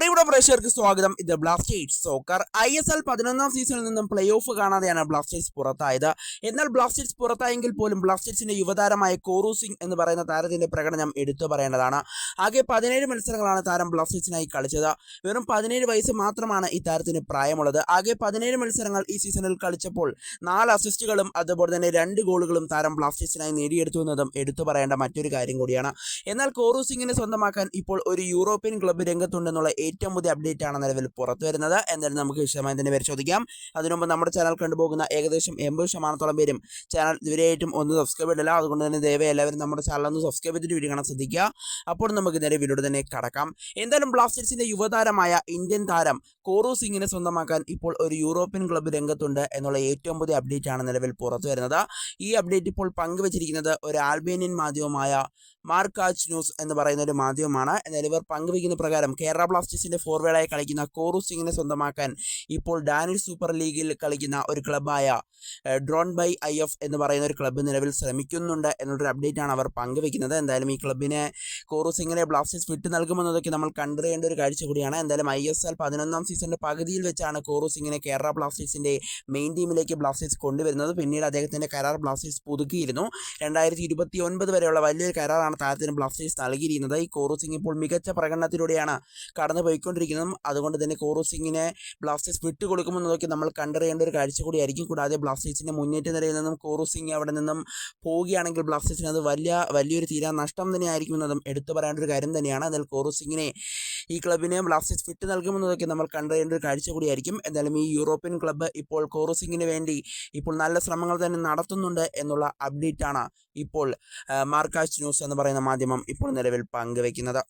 പ്രിയപ്പെട്ട പ്രേക്ഷകർക്ക് സ്വാഗതം. ഇത് Blasters soccer I S L പതിനൊന്നാം സീസണിൽ നിന്നും പ്ലേ ഓഫ് കാണാതെയാണ് ബ്ലാസ്റ്റേഴ്സ് പുറത്തായത്. എന്നാൽ ബ്ലാസ്റ്റേഴ്സ് പുറത്തായെങ്കിൽ പോലും ബ്ലാസ്റ്റേഴ്സിന്റെ യുവതാരമായ കോറു സിംഗ് എന്ന് പറയുന്ന താരത്തിന്റെ പ്രകടനം എടുത്തു പറയേണ്ടതാണ്. ആകെ പതിനേഴ് മത്സരങ്ങളാണ് താരം ബ്ലാസ്റ്റേഴ്സിനായി കളിച്ചത്. വെറും പതിനേഴ് വയസ്സ് മാത്രമാണ് ഈ താരത്തിന് പ്രായമുള്ളത്. ആകെ പതിനേഴ് മത്സരങ്ങൾ ഈ സീസണിൽ കളിച്ചപ്പോൾ നാല് അസിസ്റ്റുകളും അതുപോലെ തന്നെ രണ്ട് ഗോളുകളും താരം ബ്ലാസ്റ്റേഴ്സിനായി നേടിയെടുത്തു എന്നതും എടുത്തു പറയേണ്ട മറ്റൊരു കാര്യം കൂടിയാണ്. എന്നാൽ കോറു സിംഗിനെ സ്വന്തമാക്കാൻ ഇപ്പോൾ ഒരു യൂറോപ്യൻ ക്ലബ്ബ് രംഗത്തുണ്ടെന്നുള്ള ഏറ്റവും പുതിയ അപ്ഡേറ്റ് ആണ് നിലവിൽ പുറത്തു വരുന്നത്. എന്തായാലും നമുക്ക് വിശദമായി തന്നെ പരിശോധിക്കാം അതിനുമുമ്പ് നമ്മുടെ ചാനൽ കണ്ടുപോകുന്ന ഏകദേശം എൺപത് ശതമാനത്തോളം പേരും ചാനൽ ഇതുവരെയായിട്ടും ഒന്ന് സബ്സ്ക്രൈബ് ചെയ്തില്ല അതുകൊണ്ട് തന്നെ ദയവ് എല്ലാവരും നമ്മുടെ ചാനൽ ഒന്ന് സബ്സ്ക്രൈബ് ചെയ്തിട്ട് വീഡിയോ കാണാൻ ശ്രദ്ധിക്കുക. അപ്പോൾ നമുക്ക് നേരെ വീഡിയോ തന്നെ കടക്കാം. എന്തായാലും ബ്ലാസ്റ്റേഴ്സിന്റെ യുവതാരമായ ഇന്ത്യൻ താരം കോറു സിംഗിനെ സ്വന്തമാക്കാൻ ഇപ്പോൾ ഒരു യൂറോപ്യൻ ക്ലബ്ബ് രംഗത്തുണ്ട് എന്നുള്ള ഏറ്റവും പുതിയ അപ്ഡേറ്റ് ആണ് നിലവിൽ പുറത്തു വരുന്നത്. ഈ അപ്ഡേറ്റ് ഇപ്പോൾ പങ്കുവച്ചിരിക്കുന്നത് ഒരു ആൽബേനിയൻ മാധ്യമമായ മാർക്കാച്ച് ന്യൂസ് എന്ന് പറയുന്ന ഒരു മാധ്യമമാണ്. എന്നാൽ ഇവർ പങ്കുവയ്ക്കുന്ന പ്രകാരം കേരള ബ്ലാസ്റ്റേഴ്സിന്റെ ഫോർവേഡായി കളിക്കുന്ന കോറു സിംഗിനെ സ്വന്തമാക്കാൻ ഇപ്പോൾ ഡാനിഷ് സൂപ്പർ ലീഗിൽ കളിക്കുന്ന ഒരു ക്ലബ്ബായ ഡ്രോൺ ബൈ ഐ എഫ് എന്ന് പറയുന്ന ഒരു ക്ലബ്ബ് നിലവിൽ ശ്രമിക്കുന്നുണ്ട് എന്നുള്ളൊരു അപ്ഡേറ്റ് ആണ് അവർ പങ്കുവയ്ക്കുന്നത്. എന്തായാലും ഈ ക്ലബിനെ കോറു സിംഗിനെ ബ്ലാസ്റ്റേഴ്സ് വിട്ടു നൽകുമെന്നതൊക്കെ നമ്മൾ കണ്ടറിയേണ്ട ഒരു കാഴ്ച കൂടിയാണ്. എന്തായാലും ഐ എസ് എൽ പതിനൊന്നാം സീസണിന്റെ പകുതിയിൽ വെച്ചാണ് കോറു കേരള ബ്ലാസ്റ്റേഴ്സിന്റെ മെയിൻ ടീമിലേക്ക് ബ്ലാസ്റ്റേഴ്സ് കൊണ്ടുവരുന്നത്. പിന്നീട് അദ്ദേഹത്തിന്റെ കരാർ ബ്ലാസ്റ്റേഴ്സ് പുതുക്കിയിരുന്നു. രണ്ടായിരത്തി ഇരുപത്തി ഒൻപത് വരെയുള്ള വലിയൊരു കരാറാണ് താരത്തിന് ബ്ലാസ്റ്റേഴ്സ് നൽകിയിരിക്കുന്നത്. ഈ കോറു സിംഗ് ഇപ്പോൾ മികച്ച പ്രകടനത്തിലൂടെയാണ് കടന്നു പോയിക്കൊണ്ടിരിക്കുന്നത് അതുകൊണ്ട് തന്നെ കോറു സിംഗിനെ ബ്ലാസ്റ്റേഴ്സ് വിട്ടുകൊടുക്കുമെന്നതൊക്കെ നമ്മൾ കണ്ടറിയേണ്ട ഒരു കാഴ്ച കൂടിയായിരിക്കും കൂടാതെ ബ്ലാസ്റ്റേഴ്സിന്റെ മുന്നേറ്റ നിരയിൽ നിന്നും കോറു സിംഗ് അവിടെ നിന്നും പോവുകയാണെങ്കിൽ ബ്ലാസ്റ്റേഴ്സിന് അത് വലിയ വലിയൊരു തീരാ നഷ്ടം തന്നെയായിരിക്കും എന്നതും എടുത്തു പറയേണ്ട ഒരു കാര്യം തന്നെയാണ്. എന്നാൽ കോറു സിംഗിനെ ഈ ക്ലബിനെ ബ്ലാസ്റ്റേഴ്സ് വിട്ടു നൽകുമെന്നതൊക്കെ നമ്മൾ ഒരു കാഴ്ച കൂടിയായിരിക്കും. എന്തായാലും ഈ യൂറോപ്യൻ ക്ലബ്ബ് ഇപ്പോൾ കോറസിങ്ങിന് വേണ്ടി ഇപ്പോൾ നല്ല ശ്രമങ്ങൾ തന്നെ നടത്തുന്നുണ്ട് എന്നുള്ള അപ്ഡേറ്റാണ് ഇപ്പോൾ മാർക്കാച്ച് ന്യൂസ് എന്ന് പറയുന്ന മാധ്യമം ഇപ്പോൾ നിലവിൽ പങ്കുവെക്കുന്നത്.